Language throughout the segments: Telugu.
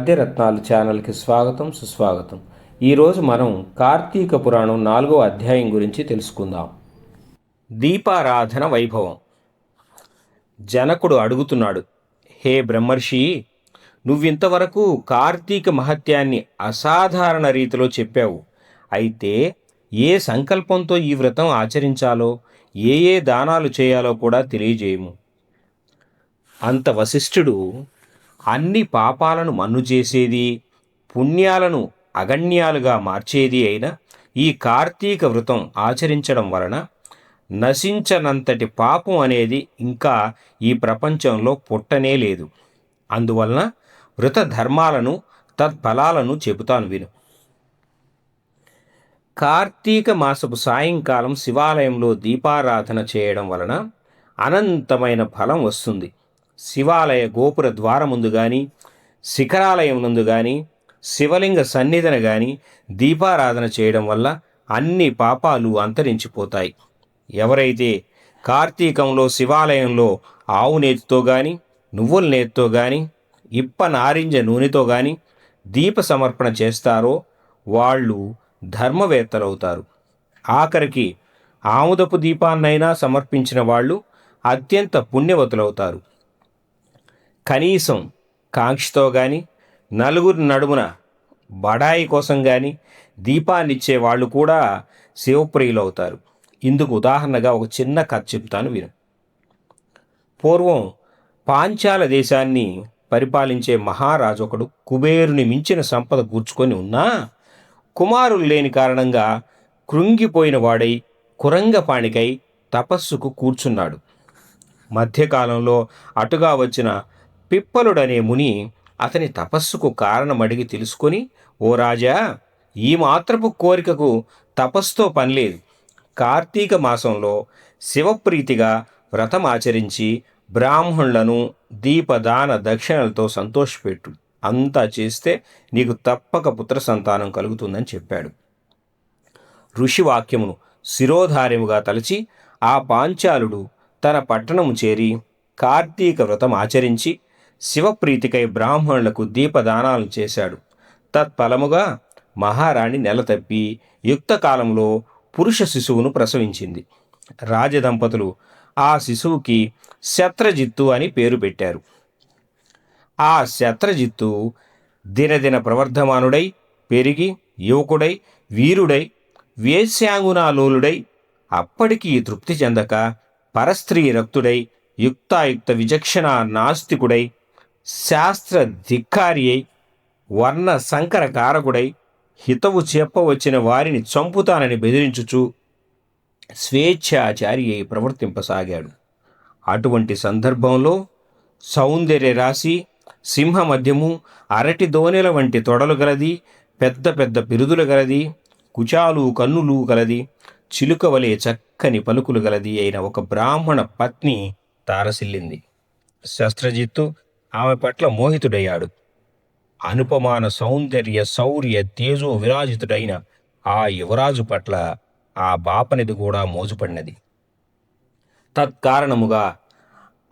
మధ్యరత్నాలు ఛానల్కి స్వాగతం సుస్వాగతం. ఈరోజు మనం కార్తీక పురాణం నాలుగో అధ్యాయం గురించి తెలుసుకుందాం. దీపారాధన వైభవం. జనకుడు అడుగుతున్నాడు హే బ్రహ్మర్షి నువ్వింతవరకు కార్తీక మహత్యాన్ని అసాధారణ రీతిలో చెప్పావు. అయితే ఏ సంకల్పంతో ఈ వ్రతం ఆచరించాలో ఏ ఏ దానాలు చేయాలో కూడా తెలియజేయము అంత వశిష్ఠుడు అన్ని పాపాలను మన్ను చేసేది పుణ్యాలను అగణ్యాలుగా మార్చేది అయిన ఈ కార్తీక వ్రతం ఆచరించడం వలన నశించనంతటి పాపం అనేది ఇంకా ఈ ప్రపంచంలో పుట్టనే లేదు. అందువలన వృత ధర్మాలను తత్ఫలాలను చెబుతాను విను. కార్తీక మాసపు సాయంకాలం శివాలయంలో దీపారాధన చేయడం వలన అనంతమైన ఫలం వస్తుంది. శివాలయ గోపుర ద్వారం ముందు కానీ శిఖరాలయం నందు కానీ శివలింగ సన్నిధిన కానీ దీపారాధన చేయడం వల్ల అన్ని పాపాలు అంతరించిపోతాయి. ఎవరైతే కార్తీకంలో శివాలయంలో ఆవు నేతితో కానీ నువ్వుల నేతితో కానీ ఇప్ప నారింజ నూనెతో కానీ దీప సమర్పణ చేస్తారో వాళ్ళు ధర్మవేత్తలవుతారు. ఆఖరికి ఆముదపు దీపాన్నైనా సమర్పించిన వాళ్ళు అత్యంత పుణ్యవతులవుతారు. కనీసం కాంక్షతో కానీ నలుగురి నడుమున బడాయి కోసం కానీ దీపాన్నిచ్చే వాళ్ళు కూడా శివప్రియులు అవుతారు ఇందుకు ఉదాహరణగా ఒక చిన్న కథ చెప్తాను విను. పూర్వం పాంచాల దేశాన్ని పరిపాలించే మహారాజు ఒకడు కుబేరుని మించిన సంపద కూర్చుకొని ఉన్నా కుమారులు లేని కారణంగా కృంగిపోయిన వాడై కురంగపాణికై తపస్సుకు కూర్చున్నాడు. మధ్యకాలంలో అటుగా వచ్చిన పిప్పలుడనే ముని అతని తపస్సుకు కారణమడిగి తెలుసుకొని ఓ రాజా ఈ మాత్రపు కోరికకు తపస్సుతో పనిలేదు కార్తీక మాసంలో శివప్రీతిగా వ్రతం ఆచరించి బ్రాహ్మణులను దీపదాన దక్షిణలతో సంతోషపెట్టు. అంతా చేస్తే నీకు తప్పక పుత్ర సంతానం కలుగుతుందని చెప్పాడు. ఋషివాక్యమును శిరోధార్యముగా తలచి ఆ పాంచాలుడు తన పట్టణము చేరి కార్తీక వ్రతం ఆచరించి శివప్రీతికై బ్రాహ్మణులకు దీపదానాలు చేశాడు. తత్ఫలముగా మహారాణి నెల తప్పి పురుష శిశువును ప్రసవించింది. రాజదంపతులు ఆ శిశువుకి శత్రజిత్తు అని పేరు పెట్టారు. ఆ శత్రజిత్తు దినదిన ప్రవర్ధమానుడై పెరిగి యువకుడై వీరుడై వేశ్యాంగునాలోలుడై అప్పటికీ తృప్తి చెందక పరస్త్రీ రక్తుడై యుక్తాయుక్త విచక్షణ నాస్తికుడై శాస్త్ర ధిక్కారి అయి వర్ణ సంకర కారకుడై హితవు చెప్పవచ్చిన వారిని చంపుతానని బెదిరించుచు స్వేచ్ఛాచారి అయి ప్రవర్తింపసాగాడు. అటువంటి సందర్భంలో సౌందర్య రాశి సింహ మధ్యము అరటి దోనెల వంటి తొడలు గలది పెద్ద పెద్ద బిరుదులు గలది కుచాలు కన్నులు గలది చిలుక వలె చక్కని పలుకులు గలది అయిన ఒక బ్రాహ్మణ పత్ని తారసిల్లింది. శస్త్రజిత్తు ఆమె పట్ల మోహితుడయ్యాడు. అనుపమాన సౌందర్య శౌర్య తేజో విరాజితుడైన ఆ యువరాజు పట్ల ఆ బాపనిది కూడా మోజుపడినది. తత్కారణముగా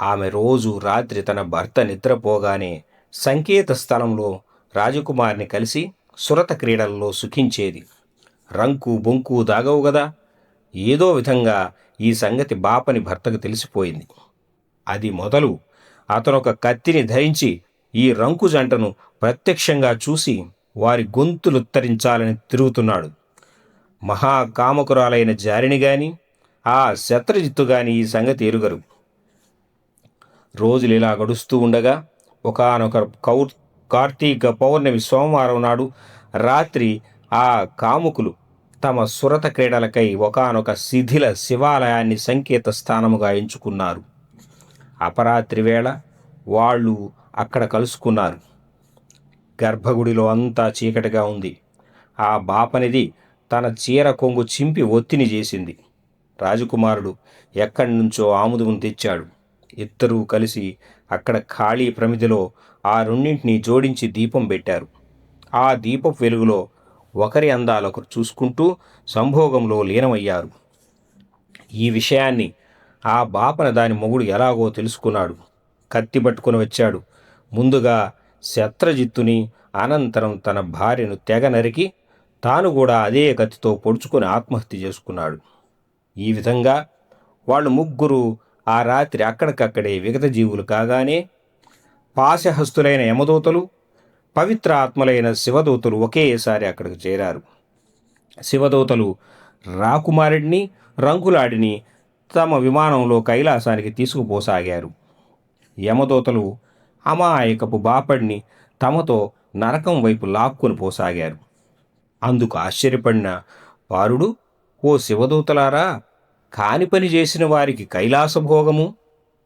ఆమె రోజు రాత్రి తన భర్త నిద్రపోగానే సంకేత స్థలంలో రాజకుమారిని కలిసి సురత క్రీడల్లో సుఖించేది. రంకు బొంకు దాగవు గదా? ఏదో విధంగా ఈ సంగతి బాపని భర్తకు తెలిసిపోయింది. అది మొదలు అతను ఒక కత్తిని ధరించి ఈ రంకు జంటను ప్రత్యక్షంగా చూసి వారి గొంతులు ఉత్తరించాలని తిరుగుతున్నాడు. మహాకామకురాలైన జారిని గాని ఆ శత్రుజిత్తు గాని ఈ సంగతి ఎరుగరు. రోజులు ఇలా గడుస్తూ ఉండగా ఒకనొక కౌర్ కార్తీక పౌర్ణమి సోమవారం నాడు రాత్రి ఆ కాముకులు తమ సురత క్రీడలకై ఒకనొక శిథిల శివాలయాన్ని సంకేత స్థానముగా ఎంచుకున్నారు. అపరాత్రి వేళ వాళ్ళు అక్కడ కలుసుకున్నారు. గర్భగుడిలో అంతా చీకటిగా ఉంది. ఆ బాపనిది తన చీర కొంగు చింపి ఒత్తిని చేసింది. రాజకుమారుడు ఎక్కడి నుంచో ఆముదం తెచ్చాడు. ఇద్దరూ కలిసి అక్కడ ఖాళీ ప్రమిదిలో ఆ రెండింటిని జోడించి దీపం పెట్టారు. ఆ దీపం వెలుగులో ఒకరి అందాలొకరు చూసుకుంటూ సంభోగంలో లీనమయ్యారు. ఈ విషయాన్ని ఆ బాపన దాని మొగుడు ఎలాగో తెలుసుకున్నాడు. కత్తి పట్టుకుని వచ్చాడు. ముందుగా శత్రజిత్తుని అనంతరం తన భార్యను తెగ నరికి తాను కూడా అదే కత్తితో పొడుచుకొని ఆత్మహత్య చేసుకున్నాడు. ఈ విధంగా వాళ్ళు ముగ్గురు ఆ రాత్రి అక్కడికక్కడే విగత జీవులు కాగానే పాశహస్తులైన యమదూతలు పవిత్ర ఆత్మలైన శివదూతలు ఒకేసారి అక్కడికి చేరారు. శివదూతలు రాకుమారుడిని రంగులాడిని తమ విమానంలో కైలాసానికి తీసుకుపోసాగారు. యమదూతలు అమాయకపు బాపడిని తమతో నరకం వైపు లాక్కుని పోసాగారు. అందుకు ఆశ్చర్యపడిన వారుడు ఓ శివదూతలారా కాని పని చేసిన వారికి కైలాస భోగము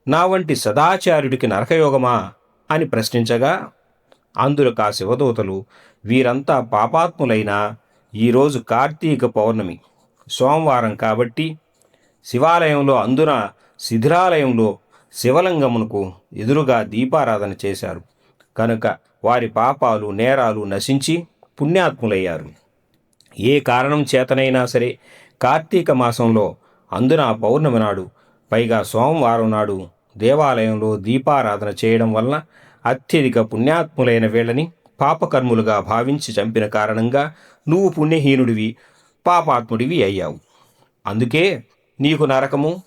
నా వంటి సదాచార్యుడికి నరకయోగమా? అని ప్రశ్నించగా అందులకు ఆ శివదూతలు వీరంతా పాపాత్ములైన ఈరోజు కార్తీక పౌర్ణమి సోమవారం కాబట్టి శివాలయంలో అందున శిథిరాలయంలో శివలింగమునకు ఎదురుగా దీపారాధన చేశారు. కనుక వారి పాపాలు నేరాలు నశించి పుణ్యాత్ములయ్యారు. ఏ కారణం చేతనైనా సరే కార్తీక మాసంలో అందున పౌర్ణమి నాడు పైగా సోమవారం నాడు దేవాలయంలో దీపారాధన చేయడం వలన అత్యధిక పుణ్యాత్ములైన వీళ్ళని పాపకర్ములుగా భావించి చంపిన కారణంగా నువ్వు పుణ్యహీనుడివి పాపాత్ముడివి అయ్యావు. అందుకే నీకు నరకము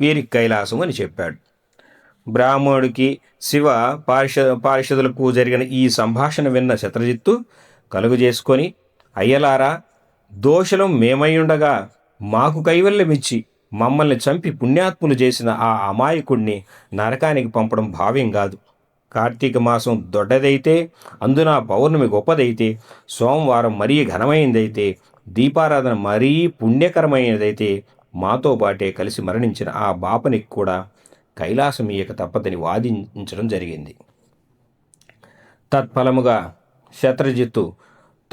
వీరికి కైలాసం అని చెప్పాడు. బ్రాహ్మణుడికి శివ పారిష పారిషదులకు జరిగిన ఈ సంభాషణ విన్న శత్రజిత్తు కలుగు చేసుకొని అయ్యలారా దోషలం మేమయ్యుండగా మాకు కైవల్యమిచ్చి మమ్మల్ని చంపి పుణ్యాత్ములు చేసిన ఆ అమాయకుణ్ణి నరకానికి పంపడం భావ్యం కాదు. కార్తీక మాసం దొడ్డదైతే అందున పౌర్ణమి గొప్పదైతే సోమవారం మరీ ఘనమైనదైతే దీపారాధన మరీ పుణ్యకరమైనదైతే మాతో పాటే కలిసి మరణించిన ఆ బాపనికి కూడా కైలాసం ఇయ్యక తప్పదని వాదించడం జరిగింది. తత్ఫలముగా శత్రజిత్తు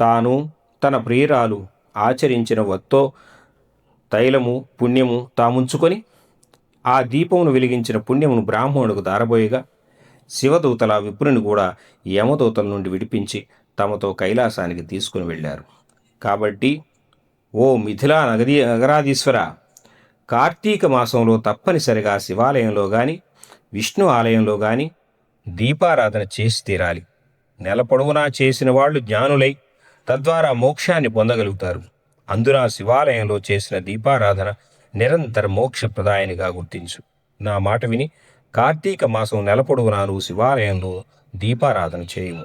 తాను తన ప్రియురాలు ఆచరించిన వత్తో తైలము పుణ్యము తాముంచుకొని ఆ దీపమును వెలిగించిన పుణ్యమును బ్రాహ్మణుడికి దారబోయగా శివదూతల విప్రుని కూడా యమదూతల నుండి విడిపించి తమతో కైలాసానికి తీసుకుని వెళ్ళారు. కాబట్టి ఓ మిథిలా నగరీ నగరాధీశ్వర కార్తీక మాసంలో తప్పనిసరిగా శివాలయంలో గాని విష్ణు ఆలయంలో గాని దీపారాధన చేసి తీరాలి. నెల పొడవునా చేసిన వాళ్ళు జ్ఞానులై తద్వారా మోక్షాన్ని పొందగలుగుతారు. అందున శివాలయంలో చేసిన దీపారాధన నిరంతర మోక్షప్రదాయనిగా గుర్తించు. నా మాట విని కార్తీక మాసం నెల పొడవునా నువ్వు శివాలయంలో దీపారాధన చేయము.